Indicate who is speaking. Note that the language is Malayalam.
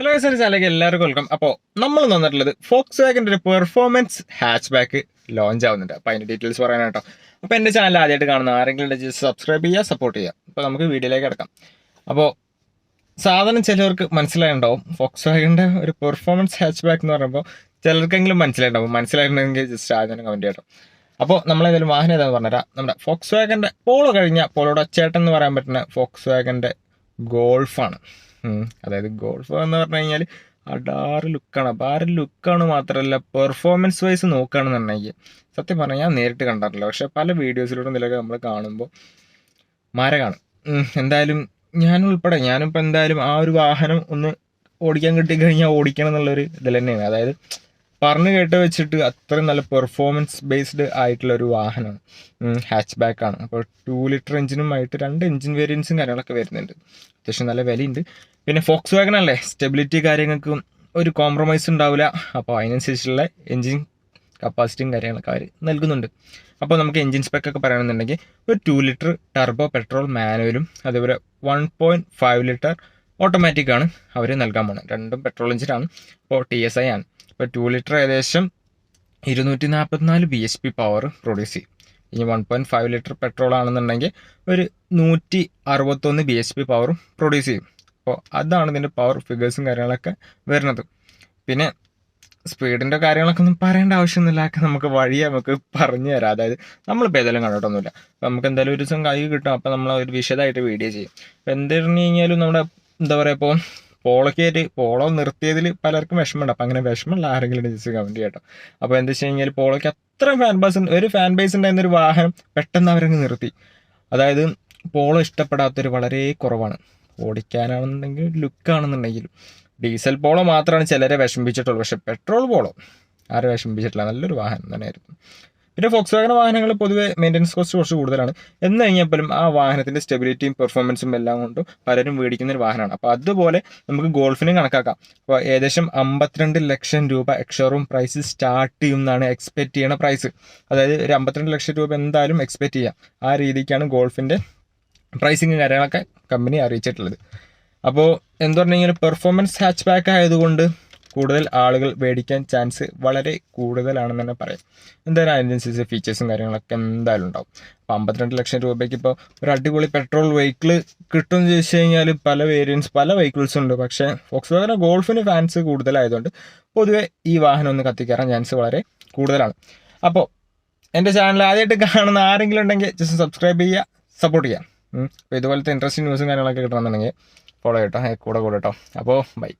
Speaker 1: ഹലോ സാർ ചാലേക്ക് എല്ലാവർക്കും വെൽക്കം അപ്പോൾ നമ്മൾ വന്നിട്ടുള്ളത് ഫോക്സ് വാഗന്റെ ഒരു പെർഫോമൻസ് ഹാച്ച് ബാക്ക് ലോഞ്ച് ആവുന്നുണ്ട്. അപ്പോൾ അതിന്റെ ഡീറ്റെയിൽസ് പറയാനാട്ടോ. അപ്പോൾ എന്റെ ചാനൽ ആദ്യമായിട്ട് കാണുന്ന ആരെങ്കിലും ജസ്റ്റ് സബ്സ്ക്രൈബ് ചെയ്യുക സപ്പോർട്ട് ചെയ്യുക. അപ്പോൾ നമുക്ക് വീഡിയോയിലേക്ക് കിടക്കാം. അപ്പോൾ സാധനം ചിലവർക്ക് മനസ്സിലായിട്ടുണ്ടാവും. ഫോക്സ് വാഗന്റെ ഒരു പെർഫോമൻസ് ഹാച്ച് ബാക്ക് എന്ന് പറയുമ്പോൾ ചിലർക്കെങ്കിലും മനസ്സിലായിട്ടുണ്ടാവും. മനസ്സിലായിട്ടുണ്ടെങ്കിൽ ജസ്റ്റ് ആദ്യം കമന്റ് ചെയ്യട്ടോ. അപ്പോൾ നമ്മളേതായാലും വാഹനം ഏതാണെന്ന് പറഞ്ഞുതരാം. നമ്മുടെ ഫോക്സ് വാഗന്റെ പോളോ കഴിഞ്ഞ പോളോടെ ചേട്ടൻ എന്ന് പറയാൻ പറ്റുന്ന ഫോക്സ് വാഗന്റെ ഗോൾഫാണ്. അതായത് ഗോൾഫ് എന്ന് പറഞ്ഞു കഴിഞ്ഞാൽ അടാറ് ലുക്കാണ് അപ്പോൾ ആ ഒരു ലുക്കാണ് മാത്രമല്ല പെർഫോമൻസ് വൈസ് നോക്കുകയാണെന്നുണ്ടെങ്കിൽ സത്യം പറഞ്ഞാൽ ഞാൻ നേരിട്ട് കണ്ടിട്ടില്ല. പക്ഷെ പല വീഡിയോസിലൂടെ നിലയ്ക്ക് നമ്മൾ കാണുമ്പോൾ മര കാണും. എന്തായാലും ഞാൻ ഉൾപ്പെടെ ഞാനിപ്പോൾ എന്തായാലും ആ ഒരു വാഹനം ഒന്ന് ഓടിക്കാൻ കിട്ടിക്കഴിഞ്ഞാൽ ഓടിക്കണം എന്നുള്ളൊരു ഇതിൽ തന്നെയാണ്. അതായത് പറഞ്ഞു കേട്ട് വെച്ചിട്ട് അത്രയും നല്ല പെർഫോമൻസ് ബേസ്ഡ് ആയിട്ടുള്ള ഒരു വാഹനമാണ് ഹാച്ച് ബാക്ക് ആണ്. അപ്പോൾ ടു ലിറ്റർ എഞ്ചിനുമായിട്ട് രണ്ട് എഞ്ചിൻ വേരിയൻസും കാര്യങ്ങളൊക്കെ വരുന്നുണ്ട്. അത്യാവശ്യം നല്ല വിലയുണ്ട്. പിന്നെ ഫോക്സ് വാഗൺ അല്ലേ? സ്റ്റെബിലിറ്റി കാര്യങ്ങൾക്കും ഒരു കോംപ്രമൈസ് ഉണ്ടാവില്ല. അപ്പോൾ അതിനനുസരിച്ചുള്ള എഞ്ചിൻ കപ്പാസിറ്റിയും കാര്യങ്ങളൊക്കെ അവർ നൽകുന്നുണ്ട്. അപ്പോൾ നമുക്ക് എഞ്ചിൻ സ്പെക്ക് ഒക്കെ പറയുകയാണെന്നുണ്ടെങ്കിൽ ഒരു ടു ലിറ്റർ ടർബോ പെട്രോൾ മാനുവലും അതേപോലെ വൺ പോയിന്റ് ഫൈവ് ലിറ്റർ ഓട്ടോമാറ്റിക്കാണ് അവർ നൽകാൻ പോകുന്നത് രണ്ടും പെട്രോൾ എഞ്ചിനാണ് അപ്പോൾ ടി എസ് ഐ ആണ്. ഇപ്പോൾ ടു ലിറ്റർ ഏകദേശം ഇരുന്നൂറ്റി നാൽപ്പത്തിനാല് B H P power produce ചെയ്യും. ഇനി one point five litre petrol ആണെന്നുണ്ടെങ്കിൽ ഒരു നൂറ്റി അറുപത്തൊന്ന് ബി എച്ച് പി പവറും പ്രൊഡ്യൂസ് ചെയ്യും. അപ്പോൾ അതാണ് ഇതിന്റെ പവർ ഫിഗേഴ്സും കാര്യങ്ങളൊക്കെ വരുന്നത്. പിന്നെ സ്പീഡിന്റെ കാര്യങ്ങളൊക്കെ ഒന്നും പറയേണ്ട ആവശ്യമൊന്നുമില്ല. ഒക്കെ നമുക്ക് വഴി നമുക്ക് പറഞ്ഞു തരാം. അതായത് നമ്മളിപ്പോൾ ഏതായാലും കണ്ടിട്ടൊന്നുമില്ല. അപ്പോൾ നമുക്ക് എന്തായാലും ഒരു ദിവസം കൈ കിട്ടും. അപ്പോൾ നമ്മൾ ഒരു വിശദമായിട്ട് വീഡിയോ ചെയ്യും. അപ്പോൾ എന്ത് പറഞ്ഞു കഴിഞ്ഞാലും നമ്മുടെ എന്താ പറയുക ഇപ്പോൾ പോളോക്കേറ്റ് പോളോ നിർത്തിയതിൽ പലർക്കും വിഷമമുണ്ട്. അപ്പം അങ്ങനെ വിഷമമുള്ള ആരെങ്കിലും ജസ്റ്റ് കമന്റ് ചെയ്യട്ടോ. അപ്പോൾ എന്താ വെച്ച് കഴിഞ്ഞാൽ പോളയ്ക്ക് അത്ര ഫാൻ ബേസ് ഒരു ഫാൻ ബേസ് ഉണ്ടായിരുന്ന ഒരു വാഹനം പെട്ടെന്ന് അവരങ്ങ് നിർത്തി. അതായത് പോളോ ഇഷ്ടപ്പെടാത്തൊരു വളരെ കുറവാണ്. ഓടിക്കാനാണെന്നുണ്ടെങ്കിൽ ലുക്കാണെന്നുണ്ടെങ്കിലും ഡീസൽ പോളോ മാത്രമാണ് ചിലരെ വിഷമിപ്പിച്ചിട്ടുള്ളൂ. പക്ഷെ പെട്രോൾ പോളോ ആരെ വിഷമിപ്പിച്ചിട്ടില്ല. നല്ലൊരു വാഹനം തന്നെയായിരുന്നു. പിന്നെ ഫോക്സ് വാഗൺ വാഹനങ്ങൾ പൊതുവെ മെയിന്റനൻസ് കോസ്റ്റ് കുറച്ച് കൂടുതലാണ്. എന്ന് കഴിഞ്ഞപ്പോലും ആ വാഹനത്തിന്റെ സ്റ്റെബിലിറ്റിയും പെർഫോമൻസും എല്ലാം കൊണ്ടും പലരും മേടിക്കുന്ന ഒരു വാഹനമാണ്. അപ്പോൾ അതുപോലെ നമുക്ക് ഗോൾഫിനും കണക്കാക്കാം. അപ്പോൾ ഏകദേശം അമ്പത്തിരണ്ട് ലക്ഷം രൂപ എക്സോറൂം പ്രൈസ് സ്റ്റാർട്ട് ചെയ്യും എന്നാണ് എക്സ്പെക്ട് ചെയ്യണ പ്രൈസ് അതായത് ഒരു അമ്പത്തിരണ്ട് ലക്ഷം രൂപ എന്തായാലും എക്സ്പെക്ട് ചെയ്യാം. ആ രീതിക്കാണ് ഗോൾഫിന്റെ പ്രൈസിങ് കാര്യങ്ങളൊക്കെ കമ്പനി അറിയിച്ചിട്ടുള്ളത്. അപ്പോൾ എന്ത് പറഞ്ഞു കഴിഞ്ഞാൽ പെർഫോമൻസ് ഹാച്ച് ബാക്ക് ആയതുകൊണ്ട് കൂടുതൽ ആളുകൾ മേടിക്കാൻ ചാൻസ് വളരെ കൂടുതലാണെന്ന് തന്നെ പറയാം. എന്തായാലും അതിനനുസരിച്ച് ഫീച്ചേഴ്സും കാര്യങ്ങളൊക്കെ എന്തായാലും ഉണ്ടാവും. അപ്പോൾ അമ്പത്തിരണ്ട് ലക്ഷം രൂപയ്ക്ക് ഇപ്പോൾ ഒരു അടിപൊളി പെട്രോൾ വെഹിക്കിൾ കിട്ടുമെന്ന് ചോദിച്ചു കഴിഞ്ഞാൽ പല വേരിയൻസ് പല വെഹിക്കിൾസ് ഉണ്ട്. പക്ഷേ ഫോക്സ് വാഗന ഗോൾഫിന് ഫാൻസ് കൂടുതലായതുകൊണ്ട് പൊതുവെ ഈ വാഹനം ഒന്ന് കത്തിക്കയറാൻ ചാൻസ് വളരെ കൂടുതലാണ്. അപ്പോൾ എന്റെ ചാനൽ ആദ്യമായിട്ട് കാണുന്ന ആരെങ്കിലും ഉണ്ടെങ്കിൽ ജസ്റ്റ് സബ്സ്ക്രൈബ് ചെയ്യുക സപ്പോർട്ട് ചെയ്യുക. അപ്പോൾ ഇതുപോലത്തെ ഇൻട്രസ്റ്റിംഗ് ന്യൂസും കാര്യങ്ങളൊക്കെ കിട്ടണമെന്നുണ്ടെങ്കിൽ ഫോളോ ചെയ്യട്ടോ കൂടെ കൂടെ കേട്ടോ അപ്പോൾ ബൈ